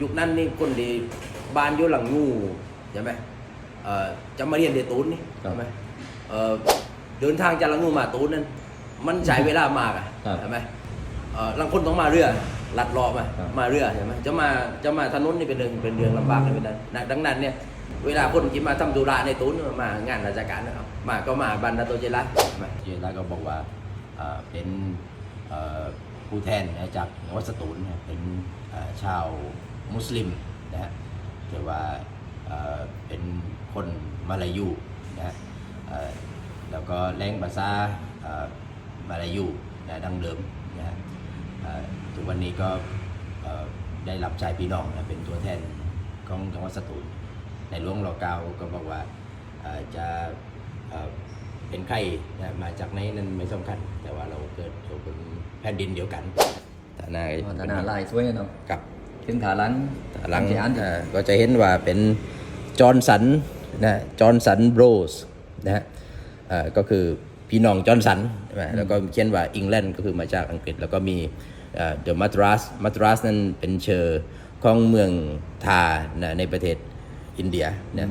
ยุคนั้นนี่คนดีบ้านอยู่หลังงูใช่ไหมเอ่อจะมาเรียนเดตูนนี่ครับใช่ไหมเอ่อเดินทางจากหลังงูมาตูนนั้น มันใช้เวลามากอะครับใช่ไหมเอ่อบางคนต้องมาเรือลัดเลาะมาครับมาเรือใช่ไหมจะมาจะมาถนนนี่เป็นเรื่องเป็นเรื่องลำบากเลยเป็นนั้นนะดังนั้นเนี่ยเวลาคนที่มาทำธุระในตูนมางานราชการนะครับมาก็มาบันดาโตเจระใช่ไหมเจระก็บอกว่าเอ่อเป็นเอ่อผู้แทนนะจากจังหวัดสตูลนะเป็นเอ่อชาว มุสลิมนะฮะแต่ว่าเอ่อเป็นคนมาลายูนะฮะเอ่อแล้วก็แรงภาษาเอ่อมาลายูนะดังเดิมนะฮะเอ่อทุกวันนี้ก็เอ่อได้รับใช้พี่น้องนะเป็นตัวแทนของจังหวัดสตูลในหลวงรอเก้าก็บอกว่าเอ่อจะเอ่อเป็นใครนะมาจากไหนนั้นไม่สำคัญ แต่ว่าเราเกิดอยู่บนแผ่นดินเดียวกันฐานะอ๋อฐานะลายสวยเนาะกับ ถึงขาหลังหลังที่อ่านดิอ่าก็จะเห็นว่าเป็นจอร์นสันนะจอร์นสันโบรสนะฮะอ่าก็คือพี่น้องจอร์นสันใช่ไหมแล้วก็เขียนว่าอังกฤษก็คือมาจากอังกฤษ แล้วก็มีเดอะมัตรัสมัตรัสนั้นเป็นเชอร์ของเมืองทานะในประเทศอินเดียนะ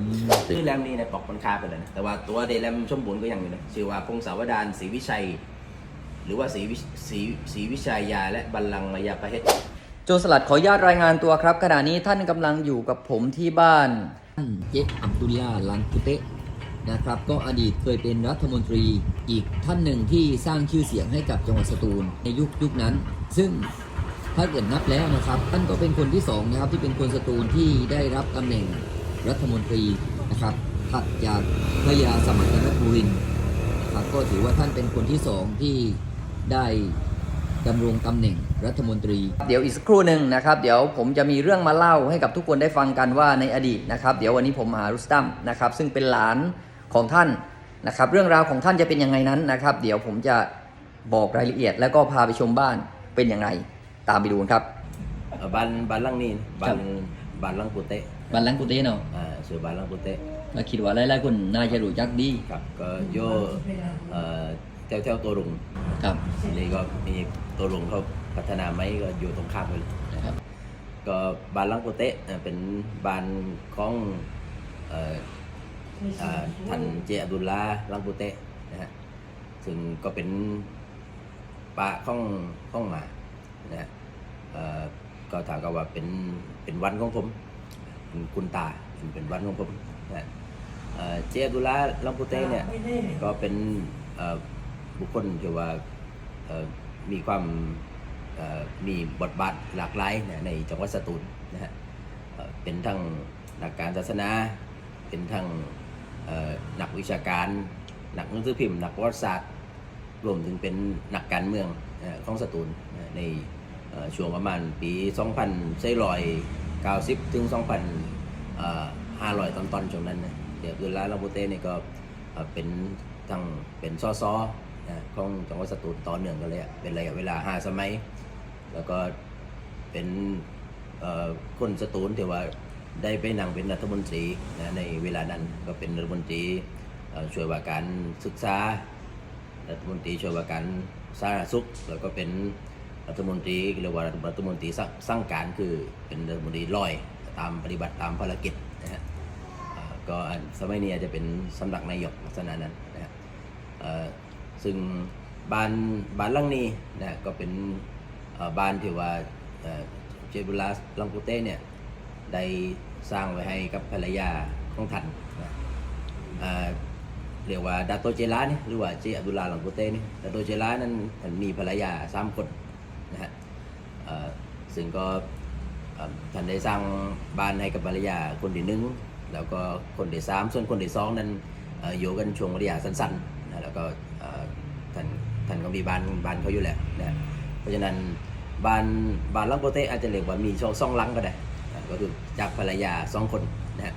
ชื่อแรมนี่นะปอกมันคาไปเลยนะแต่ว่าตัวเดแรมชมบูรณ์ก็ยังอยู่นะชื่อว่าพงศาวดารศรีวิชัย หรือว่าศรีวิศรีศรีวิชัยยาและบัลลังก์มายาประเทศ โจสลัดขออนุญาตรายงานตัวครับ ขณะนี้ท่านกำลังอยู่กับผมที่บ้าน ท่านเจคอับดุลลาลันกุเตะนะครับก็อดีตเคยเป็นรัฐมนตรีอีกท่านหนึ่งที่สร้างชื่อเสียงให้กับจังหวัดสตูลในยุคยุคนั้น ซึ่งถ้าเกิดนับแล้วนะครับท่านก็เป็นคนที่สองนะครับที่เป็นคนสตูลที่ได้รับตำแหน่งรัฐมนตรีนะครับถัดจากพระยาสมัครนบุรินนะครับก็ถือว่าท่านเป็นคนที่สองที่ได้ ดำรงตำแหน่งรัฐมนตรี เดี๋ยวอีกสักครู่หนึ่งนะครับเดี๋ยวผมจะมีเรื่องมาเล่าให้กับทุกคนได้ฟังกันว่าในอดีตนะครับ เดี๋ยววันนี้ผมมาหารุสตัมนะครับ ซึ่งเป็นหลานของท่านนะครับ เรื่องราวของท่านจะเป็นยังไงนั้นนะครับ เดี๋ยวผมจะบอกรายละเอียด แล้วก็พาไปชมบ้านเป็นยังไงตามไปดูกันครับเอ่อบ้านบ้านหลังนี้บ้านบ้านหลังกุเตะบ้านหลังกุเต้เนาะอ่าชื่อบ้านหลังกุเตะเราคิดว่าหลายๆคนน่าจะรู้จักดีครับก็โยเอ่อ แถวแถวตัวลุงครับนี่ก็มีตัวลุงเขาพัฒนาไหมก็อยู่ตรงข้ามกันเลยนะคครัรับบก็บ้านหลังกุเตะเอ่อเป็นบ้านของเอ่ออ่าท่านเจอับดุลลาห์หลังกุเตะนะฮะซึ่งก็เป็นป่าของของหมานะฮะเอ่อก็ถามกันว่าเป็นเป็นวันของผมเป็นคุณตาเป็นเป็นวันของผมนะเอ่อเจอับดุลลาห์ลัมพูเต้เนี่ยก็เป็นเอ่อ บุคคลที่ว่ามีความมีบทบาทหลากหลายนะในจังหวัดสตูลนะฮะเป็นทั้งนักการศาสนา เป็นทั้งนักวิชาการ นักหนังสือพิมพ์ นักประวัติศาสตร์ รวมถึงเป็นนักการเมืองของสตูลนในช่วงประมาณปี2490 ถึง 2,500 ตอนตอนๆช่วงนั้นนะเดี๋ยวคือลาลาโบเต้นี่ก็เอ่อเป็นทั้งเป็นซอซอ นะของจังหวัดสตูลต่อเนื่องกันเลยอะเป็นระยะเวลา5สมัย แล้วก็เป็นคนสตูลที่ว่าได้ไปนั่งเป็นรัฐมนตรีนะในเวลานั้นก็เป็นรัฐมนตรีช่วยว่าการศึกษา รัฐมนตรีช่วยว่าการสาธารณสุข แล้วก็เป็นรัฐมนตรีเรียกว่ารัฐมนตรีสร้างการคือเป็นรัฐมนตรีลอยตามปฏิบัติตามภารกิจนะฮะก็สมัยนี้อาจจะเป็นสำนักนายกลักษณะนั้นนะฮะ ซึ่งบ้านบ้านหลังนี้นะก็เป็นบ้านที่ว่าเอ่อเจบุลาสลังกุเต้เนี่ยได้สร้างไว้ให้กับภรรยาของท่านนะเรียกว่าดาโตเจลานี่หรือว่าเจอับดุลลาลังโกเต้นี่ดาโตเจลานั้นมีภรรยาสามคนนะฮะซึ่งก็ท่านได้สร้างบ้านให้กับภรรยาคนที่หนึ่งแล้วก็คนที่สามส่วนคนที่สองนั้นอยู่กันช่วงระยะสั้นๆนะแล้วก็ ท่านท่านก็มีบ้านบ้านเขาอยู่แล้วนะเพราะฉะนั้นบ้านบ้านหลังโกเต้อาจจะเรียกว่ามีช่องสองหลังก็ได้นะก็คือจากภรรยาสองคนนะฮะ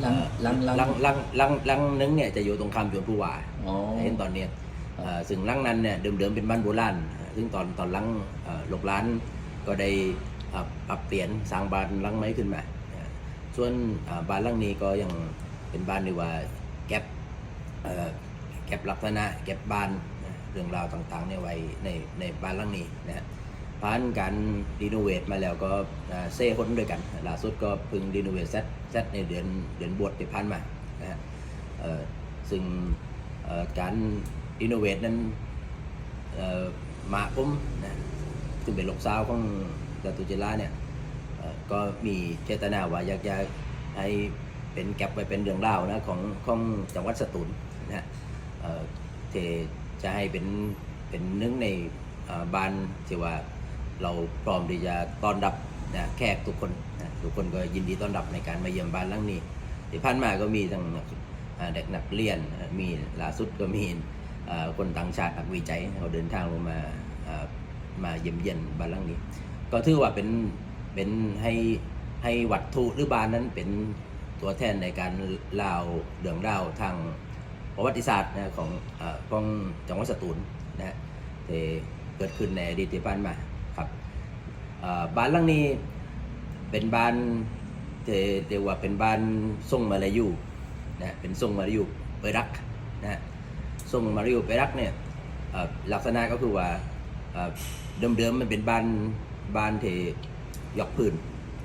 หลังหลังหลังลังลังลังลังนึงเนี่ยจะอยู่ตรงข้ามจวนผู้ว่าอ๋อเห็นตอนเนี้ยเอ่อซึ่งลังนั้นเนี่ยเดิมๆเป็นบ้านโบราณเอ่อซึ่งตอนตอนลังเอ่อหลกล้านก็ได้เอ่อปรับเปลี่ยนสร้างบ้านลังไม้ขึ้นมาเอ่อส่วนเอ่อบ้านลังนี้ก็ยังเป็นบ้านที่ว่าแก็บ เก็บลักษณะเก็บบ้านเรื่องราวต่างๆเนี่ยไว้ในในบ้านลังนี้นะฮะผ่านการรีโนเวทมาแล้วก็เซ่คนด้วยกันล่าสุดก็เพิ่งรีโนเวทเซตเซตในเดือนเดือนบวชที่ผ่านมานะฮะเอ่อซึ่งการรีโนเวทนั้นเอ่อมาผมนะซึ่งเป็นลูกสาวของดาตุเจลาเนี่ยเอ่อก็มีเจตนาว่าอยากจะให้เป็นแก็บไวเป็นเรื่องเล่าวนะของของจังหวัดสตูลนะฮะ เทจะให้เป็นเป็นหนึ่งในบ้านที่ว่าเราพร้อมที่จะต้อนรับนะแขกทุกคนนะทุกคนก็ยินดีต้อนรับในการมาเยี่ยมบ้านหลังนี้ที่ผ่านมาก็มีทั้งเด็กนักเรียนมีล่าสุดก็มีคนต่างชาตินักวิจัยเขาเดินทางลงมามาเยี่ยมเยียนบ้านหลังนี้ ก็ถือว่าเป็นเป็นให้ให้วัตถุหรือบ้านนั้นเป็นตัวแทนในการเล่าเรื่องเล่าวทาง ประวัติศาสตร์นะของเออของจังหวัดสตูลนะฮะที่เกิดขึ้นในอดีตที่ผ่านมาครับบ้านหลังนี้เป็นบ้านที่เรียกว่าเป็นบ้านทรงมาลายูนะเป็นทรงมาลายูเปรักนะฮะทรงมาลายูเปรักเนี่ยลักษณะก็คือว่าเดิมๆมันเป็นบ้านบ้านที่ยกพื้น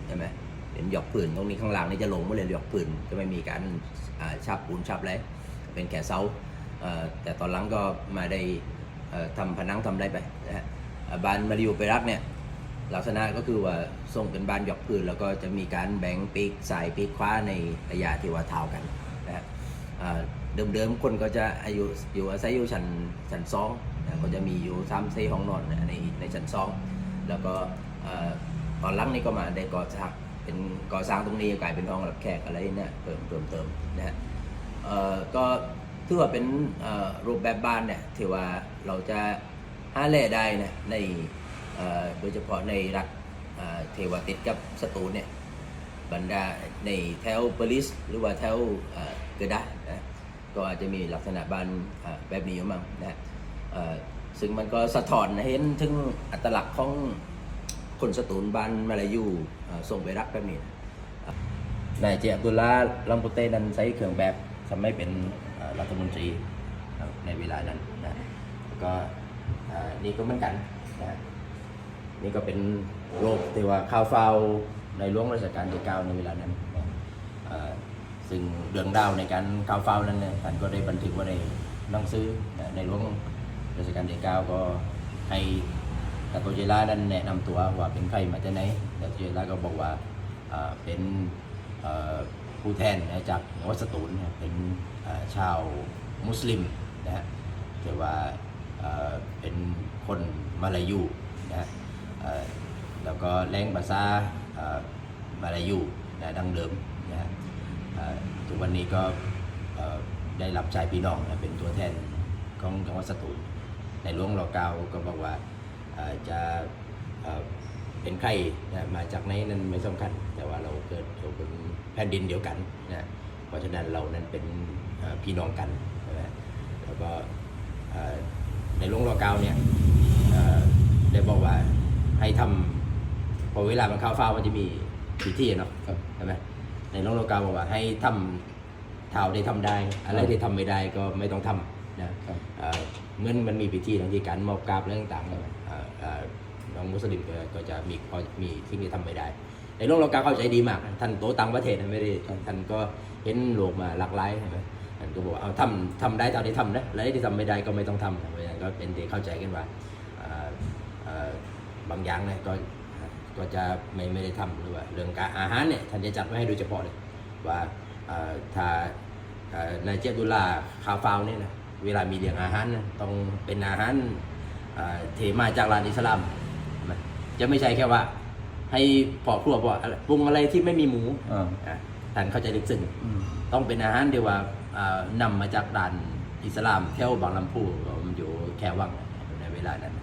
ใช่ไหมเป็นยอกพื้นตรงนี้ข้างล่างนี่จะลงมาเลยยกพื้นจะไม่มีการอ่าชับปูนชับอะไร เป็นแค่เสาแต่ตอนหลังก็มาได้ทำผนังทำอะไรไปนะฮะบ้านมาริโอเปรักเนี่ยลักษณะก็คือว่าทรงเป็นบ้านหยอกพื้นแล้วก็จะมีการแบ่งปีกซ้ายปีกขวาในระยะที่ว่าเท่ากันนะฮะเดิมๆคนก็จะอายุอยู่อาศัยอยู่ชั้นชั้นสองนะก็จะมีอยู่สามสี่ห้องนอนในในชั้นสองแล้วก็ตอนหลังนี่ก็มาได้ก่อสร้างเป็นก่อสร้างตรงนี้กลายเป็นห้องรับแขกอะไรเนี่ยเพิ่มเติมเติมนะฮะ เอ่อก็ถือว่าเป็นเอ่อรูปแบบบ้านเนี่ยถือว่าเราจะหาแหล่ได้นะในเอ่อโดยเฉพาะในรัฐเอ่อเทวาติดกับสตูลเนี่ยบรรดาในแถวเปริสหรือว่าแถวเอ่อเกอดานะก็อาจจะมีลักษณะบ้านเอ่อแบบนี้อยู่มั่งนะเอ่อซึ่งมันก็สะท้อนให้เห็นถึงอัตลักษณ์ของคนสตูลบ้านมาลายูเอ่อส่งไปรักแบบนี้นายเจอับดุลลาห์ลัมปุเต้นั้นใช้เครื่องแบบ ทำให้เป็นรัฐมนตรีในเวลานั้นนะแล้วก็นี่ก็เหมือนกันนะนี่ก็เป็นโรคที่ว่าข้าวเฝ้าในหลวงรัชกาลที่เก้าในเวลานั้นนะซึ่งเรื่องราวในการข้าวเฝ้านั้นเนี่ยท่านก็ได้บันทึกไว้ในหนังสือนะในหลวงรัชกาลที่เก้าก็ให้ตาโตเจล่านั้นแนะนำตัวว่าเป็นใครมาจากไหนตาโตเจล่าก็บอกว่าเป็น ผู้แทนนะจากจังวัดสตูลนเป็นชาวมุสลิมนะฮะแต่ว่าเป็นคนมาลายูนะฮะแล้วก็แรงภาษามาลายูนะดังเดิมนะฮะทุกวันนี้ก็ได้รับใช้พี่น้องนะเป็นตัวแทนของจังหวัดสตูลในหลวงรอเกาก็บอกว่าจะ เอ่อเป็นใครนะมาจากไหนนั้นไม่สำคัญ แต่ว่าเราเกิดเราเป็นแผ่นดินเดียวกันนะเพราะฉะนั้นเรานั้นเป็นเอ่อพี่น้องกันนะแล้วก็เอ่อในหลวงรอเกาเนี่ยเอ่อได้บอกว่าให้ทำพอเวลามันเข้าเฝ้ามันจะมีพิธีเนาะใช่ไหมในหลวงรอเกาบอกว่าให้ทำเท่าได้ทำได้ อะไรที่ทำไม่ได้ก็ไม่ต้องทำนะเอ่อเหมื่อนมันมีพิธีทางที่การมอบกราบเรื่องต่างๆเน้องมุสลิมก็จะมีพอมีสิ่งที่ทำไม่ได้ ในโลกเราการเข้าใจดีมาก ท่านโตต่างประเทศนไม่ได้ท่านก็เห็นโลกมาหลากหลายใช่ไหมท่านก็บอกเอาทำทำได้เท่าที่ทำนะอะไรที่ทำไม่ได้ก็ไม่ต้องทำเพราะฉะนั้นก็เป็นที่เข้าใจกันว่าบางอย่างเนี่ยก็ก็จะไม่ไม่ได้ทำหรือว่าเรื่องการอาหารเนี่ยท่านจะจัดไว้ให้โดยเฉพาะเลยว่าเอ่อถ้าเอ่อนายเจดุลาคาฟาวเนี่ยนะเวลามีเลี้ยงอาหารนะต้องเป็นอาหารเทมาจากร้านอิสลาม จะไม่ใช่แค่ว่า ให้พอครัวบอกอะไรปรุงอะไรที่ไม่มีหมูอ่า อะท่านเข้าใจลึกซึ้งอืมต้องเป็นอาหารที่ว่าเอ่อนำมาจากร้านอิสลามแถวบางลำพูมันอยู่แค่วังในเวลานั้นครับ